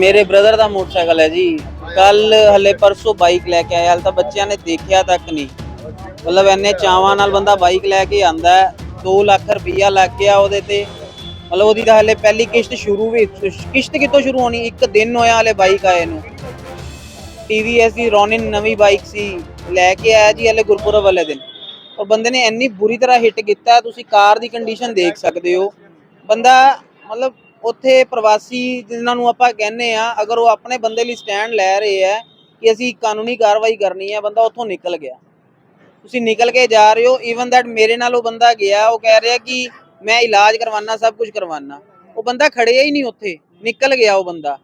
ਮੇਰੇ ਬ੍ਰਦਰ ਦਾ ਮੋਟਰਸਾਈਕਲ ਹੈ ਜੀ। ਕੱਲ ਹਲੇ ਪਰਸੋਂ ਬਾਈਕ ਲੈ ਕੇ ਆਇਆ, ਹਾਲੇ ਤਾਂ ਬੱਚਿਆਂ ਨੇ ਦੇਖਿਆ ਤੱਕ ਨਹੀਂ। ਮਤਲਬ ਐਨੇ ਚਾਵਾਂ ਨਾਲ ਬੰਦਾ ਬਾਈਕ ਲੈ ਕੇ ਆਂਦਾ 2 ਲੱਖ ਰੁਪਈਆ ਲੱਗ ਗਿਆ ਉਹਦੇ ਤੇ। ਮਤਲਬ ਉਹਦੀ ਤਾਂ ਹਲੇ ਪਹਿਲੀ ਕਿਸ਼ਤ ਸ਼ੁਰੂ ਵੀ, ਕਿਸ਼ਤ ਕਿਤੋਂ ਸ਼ੁਰੂ ਹੋਣੀ? ਇੱਕ ਦਿਨ ਹੋਇਆ ਹਲੇ ਬਾਈਕ ਆਏ ਨੂੰ। TVS ਦੀ ਰੋਨਿਨ ਨਵੀਂ ਬਾਈਕ ਸੀ, ਲੈ ਕੇ ਆਇਆ ਜੀ ਹਲੇ ਗੁਰਪੁਰਬ ਵਾਲੇ ਦਿਨ। ਉਹ ਬੰਦੇ ਨੇ ਇੰਨੀ ਬੁਰੀ ਤਰ੍ਹਾਂ ਹਿੱਟ ਕੀਤਾ, ਤੁਸੀਂ ਕਾਰ ਦੀ ਕੰਡੀਸ਼ਨ ਦੇਖ ਸਕਦੇ ਹੋ। ਬੰਦਾ ਮਤਲਬ ਉੱਥੇ ਪ੍ਰਵਾਸੀ ਜਿਨ੍ਹਾਂ ਨੂੰ ਆਪਾਂ ਕਹਿੰਦੇ ਆ, ਅਗਰ ਉਹ ਆਪਣੇ ਬੰਦੇ ਲਈ ਸਟੈਂਡ ਲੈ ਰਹੇ ਆ ਕਿ ਅਸੀਂ ਕਾਨੂੰਨੀ ਕਾਰਵਾਈ ਕਰਨੀ ਹੈ ਬੰਦਾ ਉੱਥੋਂ ਨਿਕਲ ਗਿਆ। ਤੁਸੀਂ ਨਿਕਲ ਕੇ ਜਾ ਰਹੇ ਹੋ ਈਵਨ ਦੈਟ ਮੇਰੇ ਨਾਲ ਉਹ ਬੰਦਾ ਗਿਆ, ਉਹ ਕਹਿ ਰਿਹਾ ਕਿ ਮੈਂ ਇਲਾਜ ਕਰਵਾਉਣਾ, ਸਭ ਕੁਝ ਕਰਵਾਉਣਾ। ਉਹ ਬੰਦਾ ਖੜਿਆ ਹੀ ਨਹੀਂ ਉੱਥੇ, ਨਿਕਲ ਗਿਆ ਉਹ ਬੰਦਾ।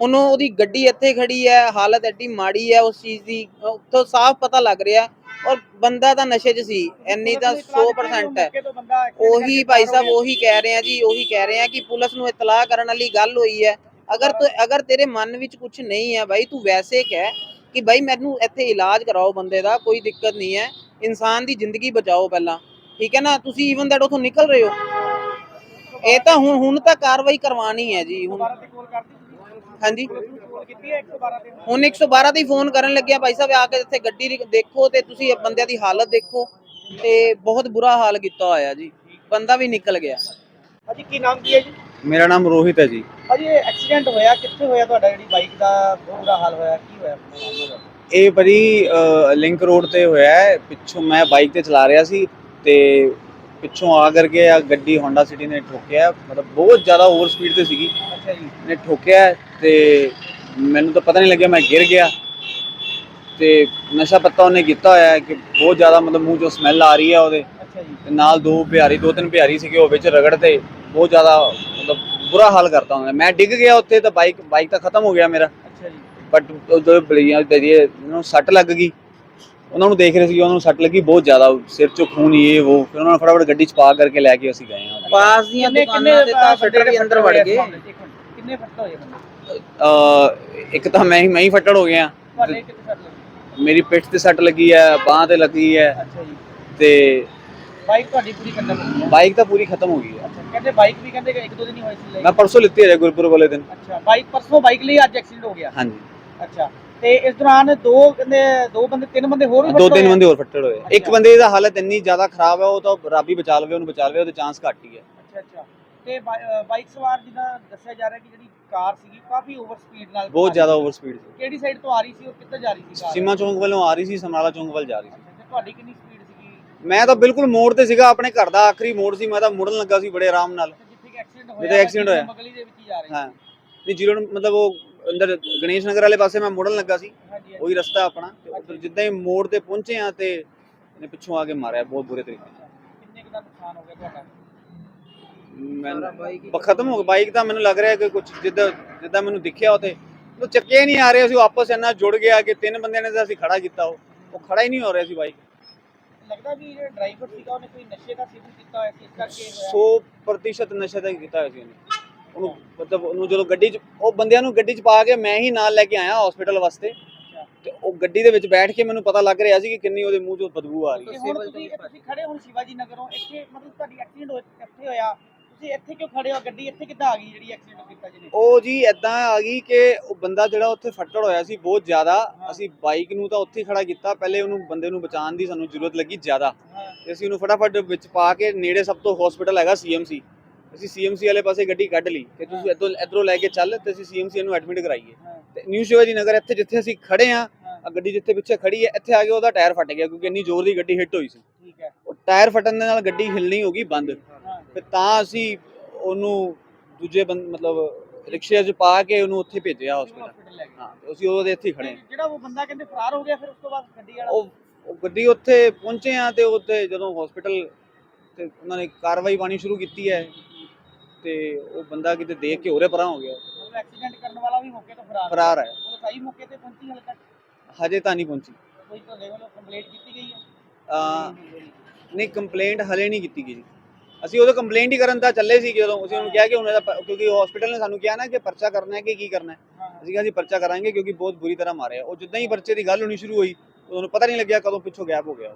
ਉਹਨੂੰ ਉਹਦੀ ਗੱਡੀ ਇੱਥੇ ਖੜੀ ਹੈ ਹਾਲਤ ਐਡੀ ਮਾੜੀ ਹੈ ਉਸ ਚੀਜ਼ ਦੀ ਉੱਥੋਂ ਸਾਫ਼ ਪਤਾ ਲੱਗ ਰਿਹਾ ਔਰ ਬੰਦਾ ਤਾਂ ਨਸ਼ੇ 'ਚ ਸੀ ਇੰਨੀ ਤਾਂ 100% ਹੈ। ਉਹੀ ਭਾਈ ਸਾਹਿਬ ਉਹੀ ਕਹਿ ਰਹੇ ਆ ਜੀ ਉਹੀ ਕਹਿ ਰਹੇ ਆ ਕਿ ਪੁਲਿਸ ਨੂੰ ਇਤਲਾਹ ਕਰਨ ਵਾਲੀ ਗੱਲ ਹੋਈ ਹੈ। ਅਗਰ ਤੂੰ ਅਗਰ ਤੇਰੇ ਮਨ ਵਿੱਚ ਕੁਝ ਨਹੀਂ ਹੈ ਭਾਈ ਤੂੰ ਵੈਸੇ ਕਹਿ ਕਿ ਭਾਈ ਮੈਨੂੰ ਇੱਥੇ ਇਲਾਜ ਕਰਾਓ ਬੰਦੇ ਦਾ ਕੋਈ ਦਿੱਕਤ ਨਹੀਂ ਹੈ। ਇਨਸਾਨ ਦੀ ਜ਼ਿੰਦਗੀ ਬਚਾਓ ਪਹਿਲਾਂ। ਠੀਕ ਹੈ ਨਾ? ਤੁਸੀਂ ਈਵਨ ਦੈਟ ਉਥੋਂ ਨਿਕਲ ਰਹੇ ਹੋ। ਇਹ ਤਾਂ ਹੁਣ ਹੁਣ ਤਾਂ ਕਾਰਵਾਈ ਕਰਵਾਣੀ ਹੈ ਜੀ ਹੁਣ। ਹਾਂਜੀ। ਹੁਣ 112 ਤੇ ਫੋਨ ਕਰਨ ਲੱਗਿਆ ਭਾਈ ਸਾਹਿਬ ਆ ਕੇ ਇੱਥੇ ਗੱਡੀ ਦੇਖੋ ਤੇ ਤੁਸੀਂ ਇਹ ਬੰਦਿਆਂ ਦੀ ਹਾਲਤ ਦੇਖੋ ਤੇ ਬਹੁਤ ਬੁਰਾ ਹਾਲ ਕੀਤਾ ਹੋਇਆ ਜੀ। ਬੰਦਾ ਵੀ ਨਿਕਲ ਗਿਆ। ਭਾਜੀ ਕੀ ਨਾਮ ਕੀ ਹੈ ਜੀ? ਮੇਰਾ ਨਾਮ ਰੋਹਿਤ ਹੈ ਜੀ। ਇਹ ਐਕਸੀਡੈਂਟ ਹੋਇਆ ਕਿੱਥੇ ਹੋਇਆ ਤੁਹਾਡਾ ਜਿਹੜੀ ਬਾਈਕ ਦਾ ਬਹੁਤ ਬੁਰਾ ਹਾਲ ਹੋਇਆ ਕੀ ਹੋਇਆ। ਇਹ ਭਾਜੀ ਲਿੰਕ ਰੋਡ ਤੇ ਹੋਇਆ ਹੈ ਪਿੱਛੋਂ ਮੈਂ ਬਾਈਕ ਤੇ ਚਲਾ ਰਿਹਾ ਸੀ ਤੇ ਪਿੱਛੋਂ ਆ ਕਰਕੇ ਆ ਗੱਡੀ ਹੋਂਡਾ ਸਿਟੀ ਨੇ ਠੋਕਿਆ ਮਤਲਬ ਬਹੁਤ ਜ਼ਿਆਦਾ ਓਵਰ ਸਪੀਡ ਤੇ ਸੀਗੀ। ਅੱਛਾ ਜੀ। ਨੇ ਠੋਕਿਆ ਤੇ ਮੈਨੂੰ ਤਾਂ ਪਤਾ ਨਹੀਂ ਲੱਗਿਆ ਮੈਂ ਗਿਰ ਗਿਆ। ਤੇ ਨਸ਼ਾ ਪੱਤਾ ਉਹਨੇ ਕੀਤਾ ਹੋਇਆ ਹੈ ਕਿ ਬਹੁਤ ਜ਼ਿਆਦਾ ਮਤਲਬ ਮੂੰਹ ਚੋਂ ਸਮੈਲ ਆ ਰਹੀ ਹੈ ਉਹਦੇ। ਅੱਛਾ ਜੀ। ਤੇ ਨਾਲ ਦੋ ਪਿਆਰੀ ਦੋ ਤਿੰਨ ਪਿਆਰੀ ਸੀਗੇ ਉਹ ਵਿੱਚ ਰਗੜ ਤੇ। ਬਹੁਤ ਜ਼ਿਆਦਾ ਮਤਲਬ ਬੁਰਾ ਹਾਲ ਕਰਤਾ ਉਹਨੇ। ਮੈਂ ਡਿੱਗ ਗਿਆ ਉੱਥੇ ਤਾਂ ਬਾਈਕ ਬਾਈਕ ਤਾਂ ਖਤਮ ਹੋ ਗਿਆ ਮੇਰਾ। ਅੱਛਾ ਜੀ। ਬਟ ਉਹ ਜੋ ਬਲੀਆਂ ਦਰੀਏ ਨੂੰ ਸੱਟ ਲੱਗ ਗਈ। ਉਹਨਾਂ ਨੂੰ ਦੇਖ ਰਹੇ ਸੀ ਉਹਨਾਂ ਨੂੰ ਸੱਟ ਲੱਗੀ ਬਹੁਤ ਜ਼ਿਆਦਾ ਸਿਰ ਚੋਂ ਖੂਨ ਇਹ ਉਹ ਫਿਰ ਉਹਨਾਂ ਨੇ ਫਟਾਫਟ ਗੱਡੀ ਚ ਪਾ ਕਰਕੇ ਲੈ ਕੇ ਅਸੀਂ ਗਏ ਹਾਂ। ਪਾਸ ਦੀਆਂ ਦੁਕਾਨਾਂ ਤੇ ਤਾਂ ਸ਼ਟਰ ਵੀ ਅੰਦਰ ਵੜ ਗਏ। ਕਿੰਨੇ ਫੱਟ ਹੋਏ ਬੰਦੇ? ਅਹ ਇੱਕ ਤਾਂ ਮੈਂ ਹੀ ਮੈਂ ਹੀ ਫੱਟੜ ਹੋ ਗਿਆ। ਮੇਰੀ ਪਿੱਠ ਤੇ ਸੱਟ ਲੱਗੀ ਹੈ ਬਾਹ ਤੇ ਲੱਗੀ ਹੈ ਅੱਛਾ ਜੀ। ਤੇ ਬਾਈਕ ਤੁਹਾਡੀ ਪੂਰੀ ਹੋਈ ਹੈ ਬਾਈਕ ਤਾਂ ਪੂਰੀ ਖਤਮ ਹੋ ਗਈ ਹੈ। ਕਹਿੰਦੇ ਬਾਈਕ ਵੀ ਕਹਿੰਦੇ ਕਿ ਇੱਕ ਦੋ ਦਿਨ ਹੀ ਹੋਏ ਸੀ ਮੈਂ ਪਰਸੋਂ ਲਿੱਤੀ ਹੈ ਗੁਰਪੁਰਬ ਵਾਲੇ ਦਿਨ। ਅੱਛਾ ਬਾਈਕ ਪਰਸੋਂ ਬਾਈਕ ਲਈ ਅੱਜ ਐਕਸੀਡੈਂਟ ਹੋ ਗਿਆ। ਹਾਂਜੀ। ਅੱਛਾ ਤੇ ਇਸ ਦੌਰਾਨ ਦੋ ਕਹਿੰਦੇ ਦੋ ਬੰਦੇ ਤਿੰਨ ਬੰਦੇ ਹੋਰ ਵੀ ਦੋ ਫੱਟੜ ਤਿੰਨ ਹੋਏ? ਬੰਦੇ ਹੋਰ ਫੱਟੜ ਹੋਏ ਇੱਕ ਅੱਛਾ। ਬੰਦੇ ਦਾ ਹਾਲਤ ਇੰਨੀ ਜ਼ਿਆਦਾ ਖਰਾਬ ਹੈ ਉਹ ਤਾਂ ਰੱਬ ਹੀ ਬਚਾ ਲਵੇ ਉਹਨੂੰ ਬਚਾ ਲਵੇ ਉਹਦੇ ਚਾਂਸ ਘੱਟ ਹੀ ਹੈ। ਅੱਛਾ ਅੱਛਾ। ਤੇ ਬਾਈ- ਅ, ਬਾਈਕ ਸਵਾਰ ਜਿੱਦਾਂ ਦੱਸਿਆ ਜਾ ਰਿਹਾ ਕਿ ਜਿਹੜੀ ਕਾਰ ਸੀਗੀ ਕਾਫੀ ਓਵਰ ਸਪੀਡ ਨਾਲ ਬਹੁਤ ਜ਼ਿਆਦਾ ਓਵਰ ਸਪੀਡ ਸੀ। ਕਿਹੜੀ ਸਾਈਡ ਤੋਂ ਆ ਰਹੀ ਸੀ ਔਰ ਕਿੱਧਰ ਜਾ ਰਹੀ ਸੀ ਕਾਰ? ਸੀਮਾ ਚੌਂਕ ਵੱਲੋਂ ਆ ਰਹੀ ਸੀ ਸਮਰਾਲਾ ਚੌਂਕ ਵੱਲ ਜਾ ਰਹੀ ਸੀ। ਅੱਛਾ, ਤੇ ਤੁਹਾਡੀ ਕਿੰਨੀ ਸਪੀਡ ਸੀਗੀ? ਮੈਂ ਤਾਂ ਬਿਲਕੁਲ ਮੋੜ ਤੇ ਸੀਗਾ ਆਪਣੇ ਘਰ ਦਾ ਆਖਰੀ ਮੋੜ ਸੀ ਮੈਂ ਤਾਂ ਮੁੜਨ ਲੱਗਾ ਸੀ ਬੜੇ ਆਰਾਮ ਨਾਲ। ਤੇ ਜਿੱਥੇ ਐਕਸੀਡੈਂਟ ਜਿੱਥੇ ਹੋਇਆ accident ਹੋਇਆ। ਮਗਲੀ ਦੇ ਵਿੱਚ ਹੀ ਜਾ ਰਹੇ ਹਾਂ। ਨਹੀਂ ਜੀਰੋ ਮਤਲਬ ਉਹ ਅੰਦਰ ਗਣੇਸ਼ ਨਗਰ ਵਾਲੇ ਪਾਸੇ ਮੈਂ ਮੁੜਨ ਲੱਗਾ ਸੀ। ਉਹੀ ਰਸਤਾ ਆਪਣਾ। ਤੇ ਉੱਧਰ ਜਿੱਦਾਂ ਹੀ ਮੋੜ ਤੇ ਪਹੁੰਚੇ ਆ ਤੇ ਇਹਨੇ ਪਿੱਛੋਂ ਆ ਕੇ ਮਾਰਿਆ ਬਹੁਤ ਬੁਰੇ ਤਰੀਕੇ ਨਾਲ। ਕਿੰਨੇ ਕੁ ਦਾ ਨੁਕਸਾਨ ਹੋ ਗਿਆ ਤੁਹਾਡਾ? ਮੈਂ ਖਤਮ ਹੋ ਗਿਆ। ਬਾਈਕ ਤਾਂ ਮੈਨੂੰ ਲੱਗ ਰਿਹਾ ਕਿ ਕੁਝ ਜਿੱਦਾਂ ਜਿੱਦਾਂ ਮੈਨੂੰ ਦਿਖਿਆ ਉਤੇ ਉਹ ਚੱਕੇ ਨਹੀਂ ਆ ਰਹੇ ਸੀ ਆਪਸ ਇੰਨਾ ਜੁੜ ਗਿਆ ਕਿ ਤਿੰਨ ਬੰਦਿਆਂ ਨੇ ਤਾਂ ਅਸੀਂ ਖੜਾ ਕੀਤਾ ਉਹ। ਉਹ ਖੜਾ ਹੀ ਨਹੀਂ ਹੋ ਰਿਹਾ ਸੀ ਬਾਈਕ ਲੱਗਦਾ ਵੀ ਜਿਹੜਾ ਡਰਾਈਵਰ ਸੀਗਾ ਉਹਨੇ ਕੋਈ ਨਸ਼ੇ ਦਾ ਸੇਵਨ ਕੀਤਾ ਹੋਇਆ ਸੀ? ਇਸ ਕਰਕੇ ਹੋਇਆ। 100% ਨਸ਼ਾ ਤਾਂ ਕੀਤਾ ਹੋਇਆ ਸੀ ਉਹਨੇ। ਉਹਨੂੰ ਮਤਲਬ ਉਹਨੂੰ ਜਦੋਂ ਗੱਡੀ 'ਚ ਉਹ ਬੰਦਿਆਂ ਨੂੰ ਗੱਡੀ 'ਚ ਪਾ ਕੇ ਮੈਂ ਹੀ ਨਾਲ ਲੈ ਕੇ ਆਇਆ ਹਸਪੀਟਲ ਵਾਸਤੇ। ਤੇ ਉਹ ਗੱਡੀ ਦੇ ਵਿੱਚ ਬੈਠ ਕੇ ਮੈਨੂੰ ਪਤਾ ਲੱਗ ਰਿਹਾ ਸੀ ਕਿ ਕਿੰਨੀ ਉਹਦੇ ਮੂੰਹ 'ਚੋਂ ਬਦਬੂ ਆ ਰਹੀ ਹੈ। ਹੁਣ ਤੁਸੀਂ ਤੁਸੀਂ ਖੜੇ ਹੁਣ ਸ਼ਿਵਾਜੀ ਨਗਰੋਂ ਇੱਥੇ ਮਤਲਬ ਤੁਹਾਡੀ ਐਕਸੀਡੈਂਟ ਹੋਇਆ ਇੱਥੇ ਹੋਇਆ। ਤੁਸੀਂ ਇੱਥੇ ਕਿਉਂ ਖੜੇ ਹੋ? ਗੱਡੀ ਇੱਥੇ ਕਿੱਦਾਂ ਆ ਗਈ ਜਿਹੜੀ ਐਕਸੀਡੈਂਟ ਕੀਤਾ ਜਿਹਨੇ? ਉਹ ਜੀ ਐਦਾਂ ਆ ਗਈ ਕਿ ਉਹ ਬੰਦਾ ਜਿਹੜਾ ਉੱਥੇ ਫੱਟੜ ਹੋਇਆ ਸੀ ਬਹੁਤ ਜ਼ਿਆਦਾ। ਅਸੀਂ ਬਾਈਕ ਨੂੰ ਤਾਂ ਉੱਥੇ ਖੜਾ ਕੀਤਾ। ਪਹਿਲੇ ਉਹਨੂੰ ਬੰਦੇ ਨੂੰ ਬਚਾਉਣ ਦੀ ਸਾਨੂੰ ਜ਼ਰੂਰਤ ਲੱਗੀ ਜ਼ਿਆਦਾ। ਤੇ ਅਸੀਂ ਉਹਨੂੰ ਫਟਾਫਟ ਵਿੱਚ ਪਾ ਕੇ ਨੇੜੇ ਸਭ ਤੋਂ ਹਸਪੀਟਲ ਹੈਗਾ ਸੀਐਮਸੀ ਅਸੀਂ ਸੀਐਮਸੀ ਵਾਲੇ ਪਾਸੇ ਗੱਡੀ ਕੱਢ ਲਈ ਕਿ ਤੁਸੀਂ ਇੱਧਰੋਂ ਇੱਧਰੋਂ ਲੈ ਕੇ ਚੱਲ ਤੇ ਅਸੀਂ ਸੀਐਮਸੀ ਨੂੰ ਐਡਮਿਟ ਕਰਾਈਏ। ਤੇ ਨਿਊ ਸ਼ਿਵਾਜੀ ਨਗਰ ਇੱਥੇ ਜਿੱਥੇ ਅਸੀਂ ਖੜੇ ਆ ਆ ਗੱਡੀ ਜਿੱਥੇ ਪਿੱਛੇ ਖੜੀ ਹੈ ਇੱਥੇ ਆ ਕੇ ਉਹਦਾ ਟਾਇਰ ਫਟ ਗਿਆ ਕਿਉਂਕਿ ਇੰਨੀ ਜ਼ੋਰ ਦੀ ਗੱਡੀ ਹਿੱਟ ਹੋਈ ਸੀ। ਠੀਕ ਹੈ। ਉਹ ਟਾਇਰ ਫਟਣ ਦੇ ਨਾਲ ਗੱਡੀ ਹਿਲਣੀ ਹੋ ਗਈ ਬੰਦ। ਫਿਰ ਤਾਂ ਅਸੀਂ ਉਹਨੂੰ ਦੂਜੇ ਬੰਦ ਮਤਲਬ ਰਿਕਸ਼ੇ 'ਚ ਪਾ ਕੇ ਉਹਨੂੰ ਉੱਥੇ ਭੇਜਿਆ ਹਸਪੀਟਲ ਹਾਂ ਤੇ ਅਸੀਂ ਉਹਦੇ ਇੱਥੇ ਖੜੇ। ਜਿਹੜਾ ਉਹ ਬੰਦਾ ਕਹਿੰਦੇ ਫਰਾਰ ਹੋ ਗਿਆ ਫਿਰ ਉਸ ਤੋਂ ਬਾਅਦ ਗੱਡੀ ਵਾਲਾ? ਉਹ ਉਹ ਗੱਡੀ ਉੱਥੇ ਪਹੁੰਚੇ ਆ ਤੇ ਉੱਥੇ ਜਦੋਂ ਹਸਪੀਟਲ ਤੇ ਉਹਨਾਂ ਨੇ ਕਾਰਵਾਈ ਪਾਣੀ ਸ਼ੁਰੂ ਕੀਤੀ ਹੈ ਤੇ ਉਹ ਬੰਦਾ ਕਿਤੇ ਦੇਖ ਕੇ ਹੋਰੇ ਪਰਾਂ ਹੋ ਗਿਆ। ਮਤਲਬ ਐਕਸੀਡੈਂਟ ਕਰਨ ਵਾਲਾ ਵੀ ਮੌਕੇ ਤੋਂ ਫਰਾਰ ਫਰਾਰ ਹੈ। ਉਹ ਸਹੀ ਮੌਕੇ ਤੇ ਪਹੁੰਚੀ ਹਲ ਤੱਕ? ਹਜੇ ਤਾਂ ਨਹੀਂ ਪਹੁੰਚੀ। ਕੋਈ ਤੁਹਾਡੇ ਵੱਲੋਂ ਕੰਪਲੇਂਟ ਕੀਤੀ ਗਈ ਹੈ? ਆ ਨਹੀਂ ਕੰਪਲੇਂਟ ਹਲੇ ਨਹੀਂ ਕੀਤੀ ਗਈ ਅਸੀਂ ਉਹਦਾ ਕੰਪਲੇਂਟ ਹੀ ਕਰਨ ਤਾਂ ਚੱਲੇ ਸੀ ਜਦੋਂ ਅਸੀਂ ਉਹਨੂੰ ਕਿਹਾ ਕਿ ਪ- ਕਿਉਂਕਿ ਹਸਪੀਟਲ ਨੇ ਸਾਨੂੰ ਕਿਹਾ ਨਾ ਕਿ ਪਰਚਾ ਕਰਨਾ ਹੈ ਕਿ ਕੀ ਕਰਨਾ ਹੈ। ਅਸੀਂ ਕਿਹਾ ਅਸੀਂ ਪਰਚਾ ਕਰਾਂਗੇ ਕਿਉਂਕਿ ਬਹੁਤ ਬੁਰੀ ਤਰ੍ਹਾਂ ਮਾਰਿਆ ਉਹ ਜਿੱਦਾਂ ਹੀ ਪਰਚੇ ਦੀ ਗੱਲ ਹੋਣੀ ਸ਼ੁਰੂ ਹੋਈ ਉਹਨੂੰ ਪਤਾ ਨਹੀਂ ਲੱਗਿਆ ਕਦੋਂ ਪਿੱਛੋਂ ਗੈਪ ਹੋ ਗਿਆ।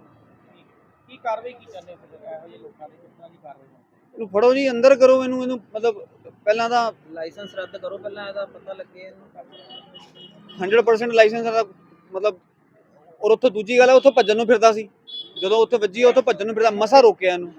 ਕੀ ਕਾਰਵਾਈ ਕੀ ਚਾਹੁੰਦੇ ਹੋ ਫਿਰ? ਇਹੋ ਜਿਹੇ ਲੋਕਾਂ ਦੇ ਕਿਸ ਤਰ੍ਹਾਂ ਦੀ ਕਾਰਵਾਈ? ਇਹਨੂੰ ਫੜੋ ਜੀ ਅੰਦਰ ਕਰੋ ਇਹਨੂੰ ਇਹਨੂੰ ਮਤਲਬ ਪਹਿਲਾਂ ਤਾਂ ਲਾਇਸੈਂਸ ਰੱਦ ਕਰੋ ਪਹਿਲਾਂ ਇਹਦਾ ਪਤਾ ਲੱਗੇ ਇਹਨੂੰ 100% ਲਾਇਸੈਂਸ ਦਾ ਮਤਲਬ ਔਰ ਉੱਥੋਂ ਦੂਜੀ ਗੱਲ ਹੈ ਉੱਥੋਂ ਭੱਜਣ ਨੂੰ ਫਿਰਦਾ ਸੀ। ਜਦੋਂ ਉੱਥੇ ਵੱਜੀ ਉੱਥੋਂ ਭੱਜਣ ਨੂੰ ਫਿਰਦਾ ਮਸਾ ਰੋਕਿਆ ਇਹਨੂੰ।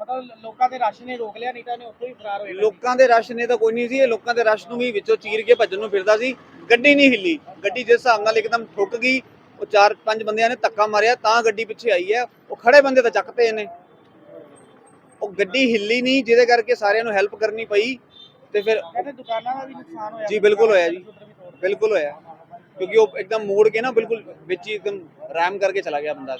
ਮਤਲਬ ਲੋਕਾਂ ਦੇ ਰਸ਼ ਨੇ ਰੋਕ ਲਿਆ ਨਹੀਂ ਤਾਂ ਇਹਨੇ ਉੱਥੋਂ ਹੀ ਫਰਾਰ ਹੋਏਗਾ ਲੋਕਾਂ ਦੇ ਰਸ਼ ਨੇ ਤਾਂ ਕੋਈ ਨਹੀਂ ਸੀ ਇਹ ਲੋਕਾਂ ਦੇ ਰਸ਼ ਨੂੰ ਵੀ ਵਿੱਚੋਂ ਚੀਰ ਕੇ ਭੱਜਣ ਨੂੰ ਫਿਰਦਾ ਸੀ। ਗੱਡੀ ਨਹੀਂ ਹਿੱਲੀ। ਗੱਡੀ ਜਿਸ ਹਿਸਾਬ ਨਾਲ ਇੱਕਦਮ ਠੁੱਕ ਗਈ ਉਹ ਚਾਰ ਪੰਜ ਬੰਦਿਆਂ ਨੇ ਧੱਕਾ ਮਾਰਿਆ ਤਾਂ ਗੱਡੀ ਪਿੱਛੇ ਆਈ ਹੈ। ਉਹ ਖੜੇ ਬੰਦੇ ਤਾਂ ਚੱਕਤੇ ਇਹਨੇ। ਉਹ ਗੱਡੀ ਹਿੱਲੀ ਨਹੀਂ ਜਿਹਦੇ ਕਰਕੇ ਸਾਰਿਆਂ ਨੂੰ ਹੈਲਪ ਕਰਨੀ ਪਈ ਤੇ ਫਿਰ ਕਹਿੰਦੇ ਦੁਕਾਨਾਂ ਦਾ ਵੀ ਨੁਕਸਾਨ ਹੋਇਆ। ਜੀ, ਬਿਲਕੁਲ ਹੋਇਆ ਜੀ। ਬਿਲਕੁਲ ਹੋਇਆ। ਕਿਉਂਕਿ ਉਹ ਇੱਕਦਮ ਮੋੜ ਕੇ ਨਾ ਬਿਲਕੁਲ ਵਿੱਚ ਹੀ ਇੱਕਦਮ ਰੈਮ ਕਰਕੇ ਚਲਾ ਗਿਆ ਬੰਦਾ।